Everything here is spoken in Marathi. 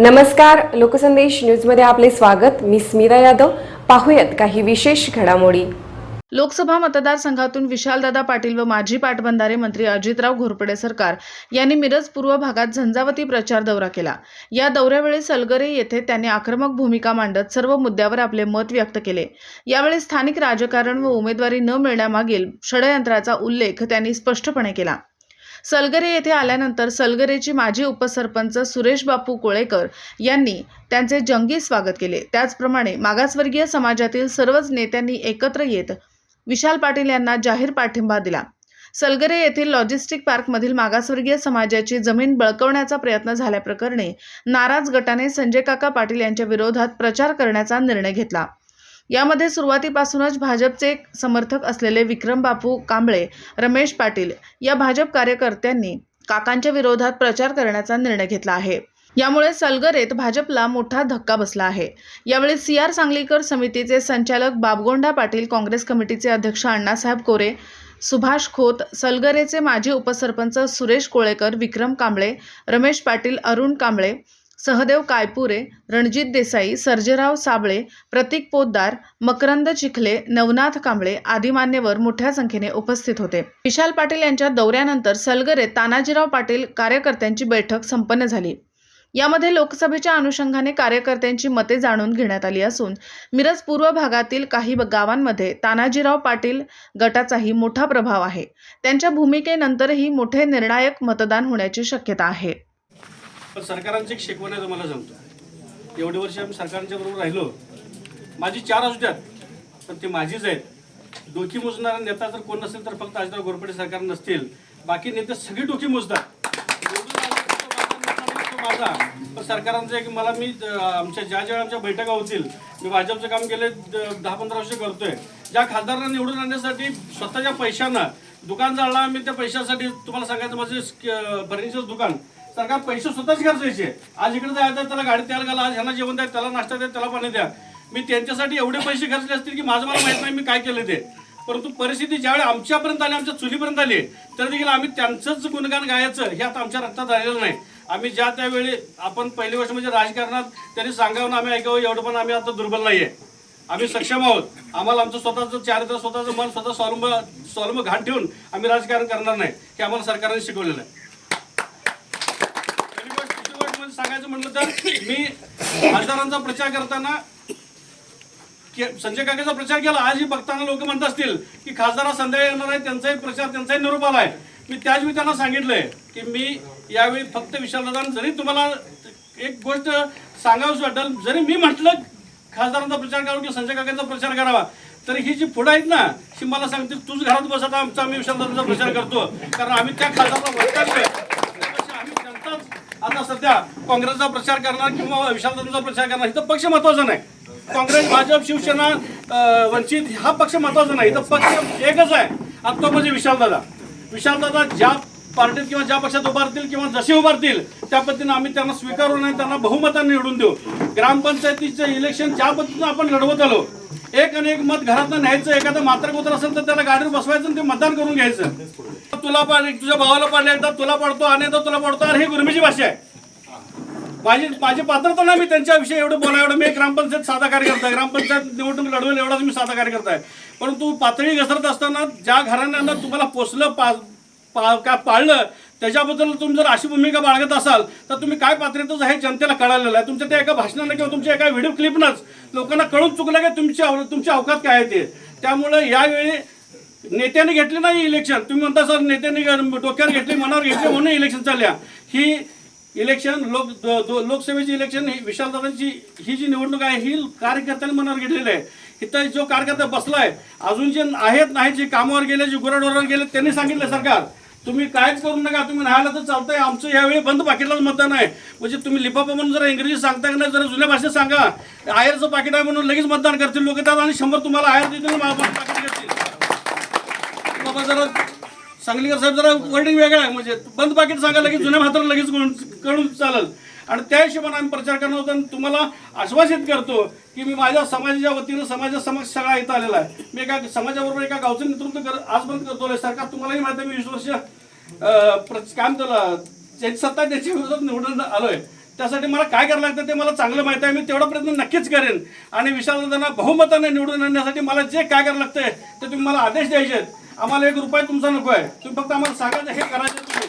नमस्कार लोकसंदेश न्यूजमध्ये आपले स्वागत. मी स्मिता यादव. पाहूयात काही विशेष घडामोडी. लोकसभा मतदारसंघातून विशालदादा पाटील व माजी पाटबंधारे मंत्री अजितराव घोरपडे सरकार यांनी मिरज पूर्व भागात झंझावती प्रचार दौरा केला. या दौऱ्यावेळी सलगरे येथे त्यांनी आक्रमक भूमिका मांडत सर्व मुद्द्यावर आपले मत व्यक्त केले. यावेळी स्थानिक राजकारण व उमेदवारी न मिळण्यामागील षडयंत्राचा उल्लेख त्यांनी स्पष्टपणे केला. सलगरे येथे आल्यानंतर सलगरेची माजी उपसरपंच सुरेश बापू कोळेकर यांनी त्यांचे जंगी स्वागत केले. त्याचप्रमाणे मागासवर्गीय समाजातील सर्वच नेत्यांनी एकत्र येत विशाल पाटील यांना जाहीर पाठिंबा दिला. सलगरे येथील लॉजिस्टिक पार्कमधील मागासवर्गीय समाजाची जमीन बळकवण्याचा प्रयत्न झाल्याप्रकरणी नाराज गटाने संजय काका पाटील यांच्या विरोधात प्रचार करण्याचा निर्णय घेतला. यामध्ये सुरुवातीपासूनच भाजपचे समर्थक असलेले विक्रम बापू कांबळे रमेश पाटील या भाजप कार्यकर्त्यांनी काकांच्या विरोधात प्रचार करण्याचा निर्णय घेतला आहे. यामुळे सलगरेत भाजपला मोठा धक्का बसला आहे. यावेळी सी आर सांगलीकर समितीचे संचालक बाबगोंडा पाटील काँग्रेस कमिटीचे अध्यक्ष अण्णासाहेब कोरे सुभाष खोत सलगरेचे माजी उपसरपंच सुरेश कोळेकर विक्रम कांबळे रमेश पाटील अरुण कांबळे सहदेव कायपुरे रणजित देसाई सर्जेराव साबळे प्रतीक पोद्दार मकरंद चिखले नवनाथ कांबळे आदी मान्यवर मोठ्या संख्येने उपस्थित होते. विशाल पाटील यांच्या दौऱ्यानंतर सलगरे तानाजीराव पाटील कार्यकर्त्यांची बैठक संपन्न झाली. यामध्ये लोकसभेच्या अनुषंगाने कार्यकर्त्यांची मते जाणून घेण्यात आली असून मिरज पूर्व भागातील काही गावांमध्ये तानाजीराव पाटील गटाचाही मोठा प्रभाव आहे. त्यांच्या भूमिकेनंतरही मोठे निर्णायक मतदान होण्याची शक्यता आहे. पण सरकारांचं एक शिकवण आहे तुम्हाला सांगतो. एवढे वर्ष आम्ही सरकारांच्या बरोबर राहिलो. माझी चार असू द्यात पण ती माझीच आहेत. डोकी मोजणारा नेता जर कोण नसेल तर फक्त अजितराव घोरपडे सरकार नसतील. बाकी नेते सगळी डोकी मोजतात. माझा, पण सरकारांचं एक मला मी आमच्या ज्या ज्या आमच्या बैठका होतील मी भाजपचं काम गेले द- दहा पंधरा वर्ष करतोय. ज्या खासदारांना निवडून आणण्यासाठी स्वतःच्या पैशानं दुकान जाळला मी त्या पैशासाठी तुम्हाला सांगायचं माझे फर्निचर दुकान. सरकार पैसे स्वतःच खर्चायचे आज इकडे जायचं त्याला गाडी तयार घाला आज ह्याला जेवण द्या त्याला नाश्ता द्या त्याला पाणी द्या. मी त्यांच्यासाठी एवढे पैसे खर्चले असतील की माझं मला माहीत नाही मी काय केलं ते. परंतु परिस्थिती ज्यावेळी आमच्यापर्यंत आली आमच्या चुलीपर्यंत आली तर देखील आम्ही त्यांचंच गुणगान गायचं हे आता आमच्या रक्तात आलेलं नाही. आम्ही ज्या त्यावेळी आपण पहिली वर्ष म्हणजे राजकारणात त्यांनी सांगावं आम्ही ऐकावं एवढं पण आम्ही आता दुर्बल नाही आहे आम्ही सक्षम आहोत. आम्हाला आमचं स्वतःचं चारित्र स्वतःचं मन स्वतः स्वावलंब स्वावलंब घाट ठेवून आम्ही राजकारण करणार नाही हे आम्हाला सरकारने शिकवलेलं आहे पहिली गोष्ट दुसरी गोष्ट म्हणजे सांगायचं म्हटलं तर मी खासदारांचा प्रचार करताना संजय काकाचा प्रचार केला. आजही बघताना लोक म्हणत असतील की खासदार संध्या संध्याकाळी येणार आहे त्यांचाही प्रचार त्यांचाही निरोप आला आहे. मी त्याच वेळी त्यांना सांगितलंय की मी यावेळी फक्त विशालदादा जरी तुम्हाला एक गोष्ट सांगावीच वाटेल जरी मी म्हटलं खासदारांचा प्रचार करावा किंवा संजय काकांचा प्रचार करावा तर ही जी पुढं आहेत ना ही मला सांगते तूच घरात बसत आमचा आम्ही विशालदादांचा प्रचार करतो. कारण आम्ही त्या खासदाराला वैतागलोय आम्ही त्यांचाच आता सध्या काँग्रेसचा प्रचार करणार किंवा विशालदादांचा प्रचार करणार इथं पक्ष महत्त्वाचा नाही. काँग्रेस भाजप शिवसेना वंचित हा पक्ष महत्त्वाचा नाही. इथं पक्ष एकच आहे. आणि तो म्हणजे विशालदादा विशालदादा ज्या पार्टीत किंवा ज्या पक्षात उभारतील किंवा जसे उभारतील त्या पद्धतीने आम्ही त्यांना स्वीकारून आणि त्यांना बहुमताने निवडून देऊ. ग्रामपंचायतीचं इलेक्शन ज्या पद्धतीनं आपण लढवत आलो एक आणि एक मत घरातनं न्यायचं एखादं मात्र कुत्र असेल तर त्याला गाडीवर बसवायचं आणि ते मतदान करून घ्यायचं. तुला पाड तुझ्या भावाला पाडले एकदा तुला पडतो अनेकदा तुला पडतो आणि ही गुरमीची भाषा आहे. माझी माझी पात्रता नाही मी त्यांच्याविषयी एवढं बोला एवढं मी ग्रामपंचायत साधा कार्यकर्ता आहे. ग्रामपंचायत निवडणूक लढवेल एवढाच मी साधा कार्यकर्ता आहे. परंतु पातळी घसरत असताना ज्या घराण्यांना तुम्हाला पोचलं पा पा का पाळलं त्याच्याबद्दल तुम्ही जर अशी भूमिका बाळगत असाल तर तुम्ही काय पात्रतेच हे जनतेला कळालेलं आहे. तुमच्या त्या एका भाषणानं किंवा तुमच्या एका व्हिडिओ क्लिपनंच लोकांना कळून चुकलं की तुमची अव- तुमची अवकात काय आहे ते. त्यामुळे यावेळी नेत्याने घेतले नाही इलेक्शन तुम्ही म्हणता सर नेत्यांनी डोक्यावर घेतले मनावर घेतले म्हणून इलेक्शन चालल्या. ही इलेक्शन लोक लोकसभेची इलेक्शन ही विशालदादांची ही जी निवडणूक आहे ही कार्यकर्त्यांनी मनावर घेतलेली आहे. इथं जो कार्यकर्ता बसला आहे अजून जे आहेत नाही जे कामावर गेले जे गुराढोरावर गेले त्यांनी सांगितलं सरकार. तुम्ही कायच करू नका तुम्ही राहायला तर चालतंय. आमचं यावेळी बंद पाकिटलाच मतदान आहे. म्हणजे तुम्ही लिफाफा म्हणून जरा इंग्रजी सांगता का नाही जरा जुन्या भाषेत सांगा. आयरचं पाकिट आहे म्हणून लगेच मतदान करतील लोक. त्यात आणि शंभर तुम्हाला आयर देतील पाकिट करतील बाबा जरा सांगलीकर साहेब जरा वर्डिंग वेगळं आहे. म्हणजे बंद पाकिट सांगा लगेच जुन्या मात्र लगेच कळून चालेल. आणि त्या हिशोबाने आम्ही प्रचार करणार होतो. आणि तुम्हाला आश्वासित करतो की मी माझ्या समाजाच्या वतीनं समाजासमक्ष सगळा इथं आलेला आहे. मी एका समाजाबरोबर एका गावचं नेतृत्व कर आजपर्यंत करतो सरकार तुम्हालाही माहिती आहे मी वीस वर्ष काम केलं. ज्याची सत्ता त्याच्या विरोधात निवडून आलोय. त्यासाठी मला काय करायला लागतं ते मला चांगलं माहिती आहे. मी तेवढा प्रयत्न नक्कीच करेन. आणि विशालदादांना बहुमताने निवडून आणण्यासाठी मला जे काय करायला लागतंय ते तुम्ही मला आदेश द्यायचे आहेत आम्हाला एक रुपया तुमचा नको आहे तुम्ही फक्त आम्हाला सांगायचं हे करायचं तुम्ही.